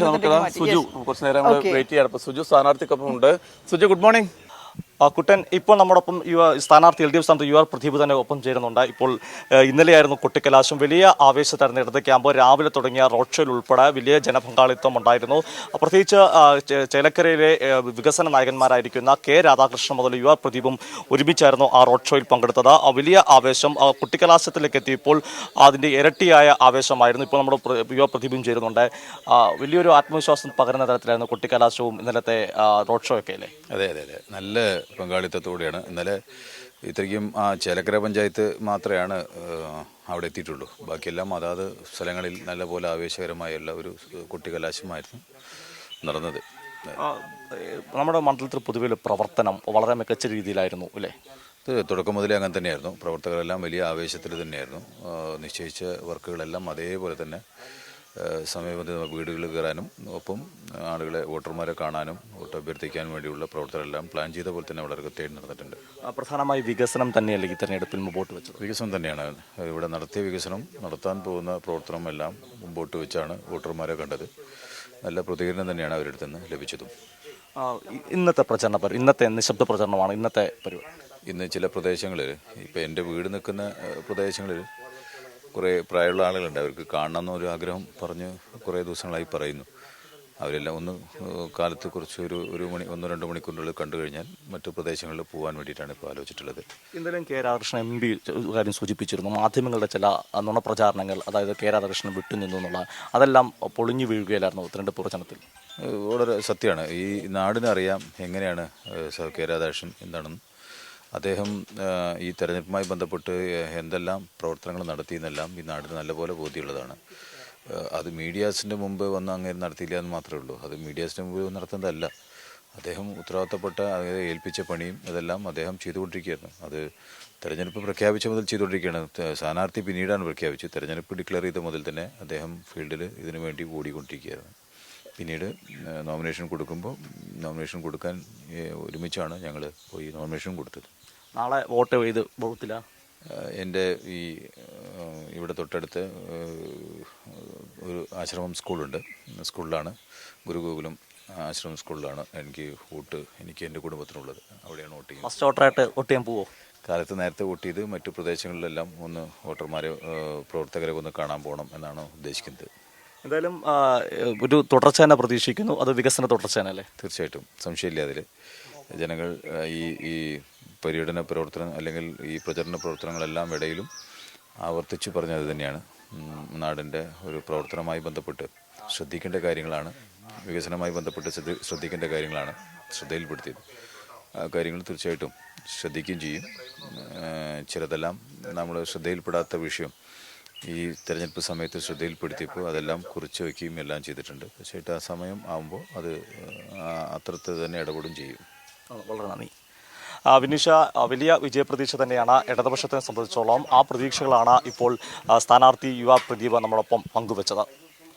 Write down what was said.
നമുക്ക് സുജു കുറച്ച് നേരം വെയിറ്റ് ചെയ്യാം. സുജു സ്ഥാനാർത്ഥിക്കൊപ്പം ഉണ്ട് സുജു ഗുഡ് മോർണിംഗ് കുട്ടൻ ഇപ്പോൾ നമ്മോടൊപ്പം യുവ സ്ഥാനാർത്ഥി എൽ ഡി എഫ് സ്ഥാനത്ത് യു ആർ പ്രദീപ് തന്നെ ഒപ്പം ചേരുന്നുണ്ട്. ഇപ്പോൾ ഇന്നലെയായിരുന്നു കുട്ടിക്കലാശം. വലിയ ആവേശത്തായിരുന്നു ഇടത് ക്യാമ്പ്. രാവിലെ തുടങ്ങിയ റോഡ് ഷോയിൽ ഉൾപ്പെടെ വലിയ ജനപങ്കാളിത്തം ഉണ്ടായിരുന്നു. പ്രത്യേകിച്ച് ചേലക്കരയിലെ വികസന നായകന്മാരായിരിക്കുന്ന കെ രാധാകൃഷ്ണൻ മുതൽ യു ആർ പ്രദീപും ഒരുമിച്ചായിരുന്നു ആ റോഡ് ഷോയിൽ പങ്കെടുത്തത്. വലിയ ആവേശം കുട്ടിക്കലാശത്തിലേക്ക് എത്തിയപ്പോൾ അതിന്റെ ഇരട്ടിയായ ആവേശമായിരുന്നു ഇപ്പോൾ നമ്മുടെ യു ആർ പ്രദീപും ചേരുന്നുണ്ട്. വലിയൊരു ആത്മവിശ്വാസം പകരുന്ന തരത്തിലായിരുന്നു കുട്ടിക്കലാശവും ഇന്നലത്തെ റോഡ് ഷോ ഒക്കെ അല്ലേ? അതെ അതെ അതെ. നല്ല പങ്കാളിത്തത്തോടെയാണ്. ഇന്നലെ ഇത്രയ്ക്കും ആ ചേലക്കര പഞ്ചായത്ത് മാത്രമാണ് അവിടെ എത്തിയിട്ടുള്ളൂ. ബാക്കിയെല്ലാം അതാത് സ്ഥലങ്ങളിൽ നല്ലപോലെ ആവേശകരമായുള്ള ഒരു കുട്ടികലാശമായിരുന്നു നടന്നത്. നമ്മുടെ മണ്ഡലത്തിൽ പൊതുവെ പ്രവർത്തനം വളരെ മികച്ച രീതിയിലായിരുന്നു അല്ലേ? ഇത് തുടക്കം മുതലേ അങ്ങനെ തന്നെയായിരുന്നു. പ്രവർത്തകരെല്ലാം വലിയ ആവേശത്തിൽ തന്നെയായിരുന്നു. നിശ്ചയിച്ച വർക്കുകളെല്ലാം അതേപോലെ തന്നെ സമയബന്ധിത വീടുകളിൽ കയറാനും ഒപ്പം ആളുകളെ വോട്ടർമാരെ കാണാനും വോട്ട് അഭ്യർത്ഥിക്കാൻ വേണ്ടിയുള്ള പ്രവർത്തനമെല്ലാം പ്ലാൻ ചെയ്ത പോലെ തന്നെ വളരെ കൃത്യമായിട്ട് നടന്നിട്ടുണ്ട്. പ്രധാനമായി വികസനം തന്നെയല്ലേ ഈ തെരഞ്ഞെടുപ്പിൽ മുമ്പോട്ട് വെച്ചത്? വികസനം തന്നെയാണ്. ഇവിടെ നടത്തിയ വികസനം നടത്താൻ പോകുന്ന പ്രവർത്തനം എല്ലാം മുമ്പോട്ട് വെച്ചാണ് വോട്ടർമാരെ കണ്ടത്. നല്ല പ്രതികരണം തന്നെയാണ് അവരുടെ നിന്ന് ലഭിച്ചതും. ഇന്നത്തെ പ്രചരണ പരി ഇന്നത്തെ നിശബ്ദ പ്രചരണമാണ് ഇന്നത്തെ പരിപാടി. ഇന്ന് ചില പ്രദേശങ്ങളിൽ ഇപ്പം എന്റെ വീട് നിൽക്കുന്ന പ്രദേശങ്ങളിൽ കുറേ പ്രായമുള്ള ആളുകളുണ്ട്. അവർക്ക് കാണണം എന്നൊരു ആഗ്രഹം പറഞ്ഞ് കുറേ ദിവസങ്ങളായി പറയുന്നു. അവരെല്ലാം ഒന്ന് കാലത്ത് കുറച്ച് ഒരു ഒരു മണി ഒന്നോ രണ്ടോ മണിക്കൂറിനുള്ളിൽ കണ്ടു കഴിഞ്ഞാൽ മറ്റു പ്രദേശങ്ങളിൽ പോകാൻ വേണ്ടിയിട്ടാണ് ഇപ്പോൾ ആലോചിച്ചിട്ടുള്ളത്. ഇന്നലെയും കെ രാധാകൃഷ്ണൻ എം പി കാര്യം സൂചിപ്പിച്ചിരുന്നു. മാധ്യമങ്ങളുടെ ചില നുണപ്രചാരണങ്ങൾ അതായത് കെ രാധാകൃഷ്ണൻ വിട്ടുനിന്നു എന്നുള്ള അതെല്ലാം പൊളിഞ്ഞു വീഴുകയില്ലായിരുന്നു ഉത്തരണ്ട് പ്രചരണത്തിൽ വളരെ സത്യമാണ്. ഈ നാടിനറിയാം എങ്ങനെയാണ് കെ രാധാകൃഷ്ണൻ എന്താണെന്ന്. അദ്ദേഹം ഈ തെരഞ്ഞെടുപ്പുമായി ബന്ധപ്പെട്ട് എന്തെല്ലാം പ്രവർത്തനങ്ങൾ നടത്തിയെന്നെല്ലാം ഈ നാടിന് നല്ലപോലെ ബോധ്യമുള്ളതാണ്. അത് മീഡിയാസിന്റെ മുമ്പ് വന്ന് അങ്ങനെ നടത്തിയില്ല എന്ന് മാത്രമേ ഉള്ളൂ. അത് മീഡിയാസിന്റെ മുമ്പ് നടത്തുന്നതല്ല. അദ്ദേഹം ഉത്തരവാദിത്തപ്പെട്ട അതായത് ഏൽപ്പിച്ച പണിയും അതെല്ലാം അദ്ദേഹം ചെയ്തുകൊണ്ടിരിക്കുകയായിരുന്നു. അത് തെരഞ്ഞെടുപ്പ് പ്രഖ്യാപിച്ച മുതൽ ചെയ്തുകൊണ്ടിരിക്കുകയാണ്. സ്ഥാനാർത്ഥി പിന്നീടാണ് പ്രഖ്യാപിച്ചത്. തെരഞ്ഞെടുപ്പ് ഡിക്ലെയർ ചെയ്ത മുതൽ തന്നെ അദ്ദേഹം ഫീൽഡിൽ ഇതിനു വേണ്ടി ഓടിക്കൊണ്ടിരിക്കുകയായിരുന്നു. പിന്നീട് നോമിനേഷൻ കൊടുക്കുമ്പോൾ നോമിനേഷൻ കൊടുക്കാൻ ഒരുമിച്ചാണ് ഞങ്ങൾ പോയി നോമിനേഷൻ കൊടുത്തത്. നാളെ വോട്ട് ചെയ്ത് ബൂത്തില്ല എന്റെ ഈ ഇവിടെ തൊട്ടടുത്ത് ഒരു ആശ്രമം സ്കൂളുണ്ട്. സ്കൂളിലാണ് ഗുരുഗോകുലം ആശ്രമം സ്കൂളിലാണ് എനിക്ക് വോട്ട് എനിക്ക് എന്റെ കുടുംബത്തിനുള്ളത്. അവിടെയാണ് വോട്ട് ചെയ്യുന്നത്. ഫസ്റ്റ് വോട്ടറായിട്ട് വോട്ട് ചെയ്യാൻ പോവോ? കാലത്ത് നേരത്തെ വോട്ട് ചെയ്ത് മറ്റു പ്രദേശങ്ങളിലെല്ലാം ഒന്ന് വോട്ടർമാരെ പ്രവർത്തകരെ ഒന്ന് കാണാൻ പോകണം എന്നാണ് ഉദ്ദേശിക്കുന്നത്. എന്തായാലും ഒരു തുടർച്ച തന്നെ പ്രതീക്ഷിക്കുന്നു. അത് വികസന തുടർച്ച തന്നെ അല്ലേ? തീർച്ചയായിട്ടും. സംശയമില്ല അതിൽ ജനങ്ങൾ ഈ ഈ പര്യടന പ്രവർത്തനം അല്ലെങ്കിൽ ഈ പ്രചരണ പ്രവർത്തനങ്ങളെല്ലാം ഇടയിലും ആവർത്തിച്ചു പറഞ്ഞത് തന്നെയാണ്. നാടിന്റെ ഒരു പ്രവർത്തനവുമായി ബന്ധപ്പെട്ട് ശ്രദ്ധിക്കേണ്ട കാര്യങ്ങളാണ് വികസനവുമായി ബന്ധപ്പെട്ട് ശ്രദ്ധ- ശ്രദ്ധിക്കേണ്ട കാര്യങ്ങളാണ് ശ്രദ്ധയിൽപ്പെടുത്തിയത്. ആ കാര്യങ്ങൾ തീർച്ചയായിട്ടും ശ്രദ്ധിക്കുകയും ചെയ്യും. ചിലതെല്ലാം നമ്മൾ ശ്രദ്ധയിൽപ്പെടാത്ത വിഷയം ഈ തെരഞ്ഞെടുപ്പ് സമയത്ത് ശ്രദ്ധയിൽപ്പെടുത്തിയപ്പോൾ അതെല്ലാം കുറിച്ച് വയ്ക്കുകയും എല്ലാം ചെയ്തിട്ടുണ്ട്. പക്ഷേ ആ സമയം ആകുമ്പോൾ അത് അത്രത്തെ തന്നെ ഇടപെടും ചെയ്യും. വളരെ നന്ദി. വിനീഷ വലിയ വിജയപ്രതീക്ഷ തന്നെയാണ് ഇടതുപക്ഷത്തെ സംബന്ധിച്ചോളം ആ പ്രതീക്ഷകളാണ് ഇപ്പോൾ സ്ഥാനാർത്ഥി യുവ പ്രദീപ് നമ്മളൊപ്പം പങ്കുവച്ചത്.